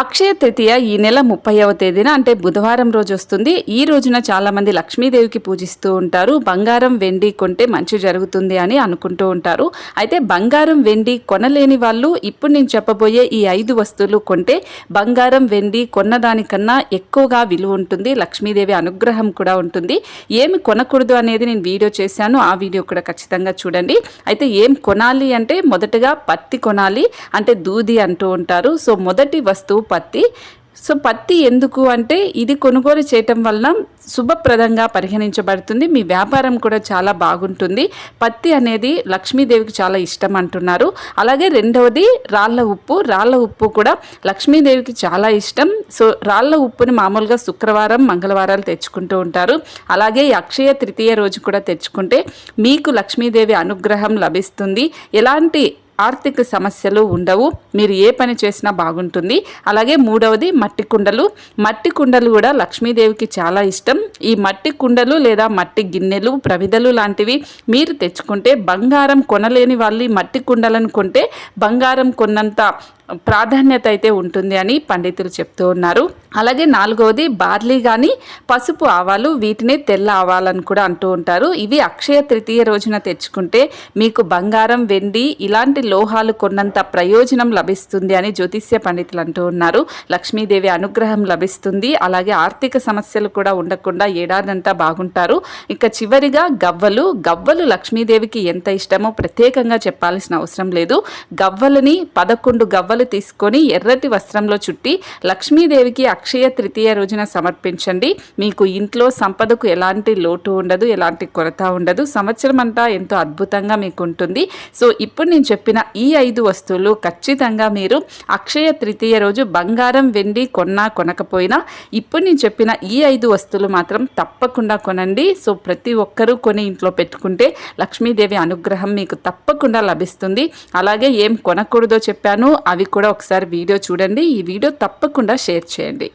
అక్షయ తృతీయ ఈ నెల ముప్పైవ తేదీన అంటే బుధవారం రోజు వస్తుంది. ఈ రోజున చాలా మంది లక్ష్మీదేవికి పూజిస్తూ ఉంటారు. బంగారం వెండి కొంటే మంచి జరుగుతుంది అని అనుకుంటూ ఉంటారు. అయితే బంగారం వెండి కొనలేని వాళ్ళు ఇప్పుడు నేను చెప్పబోయే ఈ ఐదు వస్తువులు కొంటే బంగారం వెండి కొన్నదానికన్నా ఎక్కువగా విలువ ఉంటుంది. లక్ష్మీదేవి అనుగ్రహం కూడా ఉంటుంది. ఏమి కొనకూడదు అనేది నేను వీడియో చేశాను. ఆ వీడియో కూడా ఖచ్చితంగా చూడండి. అయితే ఏం కొనాలి అంటే మొదటగా పత్తి కొనాలి. అంటే దూది అంటూ ఉంటారు. సో మొదటి వస్తువు పత్తి. సో పత్తి ఎందుకు అంటే ఇది కొనుగోలు చేయటం వలన శుభప్రదంగా పరిగణించబడుతుంది. మీ వ్యాపారం కూడా చాలా బాగుంటుంది. పత్తి అనేది లక్ష్మీదేవికి చాలా ఇష్టం అంటున్నారు. అలాగే రెండవది రాళ్ళ ఉప్పు. రాళ్ళ ఉప్పు కూడా లక్ష్మీదేవికి చాలా ఇష్టం. సో రాళ్ళ ఉప్పుని మామూలుగా శుక్రవారం మంగళవారాలు తెచ్చుకుంటూ ఉంటారు. అలాగే ఈ అక్షయ తృతీయ రోజు కూడా తెచ్చుకుంటే మీకు లక్ష్మీదేవి అనుగ్రహం లభిస్తుంది. ఎలాంటి ఆర్థిక సమస్యలు ఉండవు. మీరు ఏ పని చేసినా బాగుంటుంది. అలాగే మూడవది మట్టి కుండలు. మట్టి కుండలు కూడా లక్ష్మీదేవికి చాలా ఇష్టం. ఈ మట్టి కుండలు లేదా మట్టి గిన్నెలు ప్రవిధలు లాంటివి మీరు తెచ్చుకుంటే బంగారం కొనలేని వాళ్ళు మట్టి కుండలను కొంటే బంగారం కొన్నంత ప్రాధాన్యత అయితే ఉంటుంది అని పండితులు చెప్తూ ఉన్నారు. అలాగే నాలుగవది బార్లీ కానీ పసుపు ఆవాలు వీటిని తెల్ల ఆవాలని కూడా అంటూ ఉంటారు. ఇవి అక్షయ తృతీయ రోజున తెచ్చుకుంటే మీకు బంగారం వెండి ఇలాంటి లోహాలు కొన్నంత ప్రయోజనం లభిస్తుంది అని జ్యోతిష్య పండితులు అంటూ ఉన్నారు. లక్ష్మీదేవి అనుగ్రహం లభిస్తుంది. అలాగే ఆర్థిక సమస్యలు కూడా ఉండకుండా ఏడాదంతా బాగుంటారు. ఇక చివరిగా గవ్వలు. గవ్వలు లక్ష్మీదేవికి ఎంత ఇష్టమో ప్రత్యేకంగా చెప్పాల్సిన అవసరం లేదు. గవ్వలని పదకొండు గవ్వలు తీసుకొని ఎర్రటి వస్త్రంలో చుట్టి లక్ష్మీదేవికి అక్షయ తృతీయ రోజున సమర్పించండి. మీకు ఇంట్లో సంపదకు ఎలాంటి లోటు ఉండదు ఎలాంటి కొరత ఉండదు. సంవత్సరం అంతా ఎంతో అద్భుతంగా మీకు ఉంటుంది సో ఇప్పుడు నేను చెప్పిన ఈ ఐదు వస్తువులు ఖచ్చితంగా మీరు అక్షయ తృతీయ రోజు బంగారం వెండి కొన్నా కొనకపోయినా ఇప్పుడు నేను చెప్పిన ఈ ఐదు వస్తువులు మాత్రం తప్పకుండా కొనండి. సో ప్రతి ఒక్కరూ కొని ఇంట్లో పెట్టుకుంటే లక్ష్మీదేవి అనుగ్రహం మీకు తప్పకుండా లభిస్తుంది. అలాగే ఏం కొనకూడదో చెప్పాను. అవి కూడా ఒకసారి వీడియో చూడండి. ఈ వీడియో తప్పకుండా షేర్ చేయండి.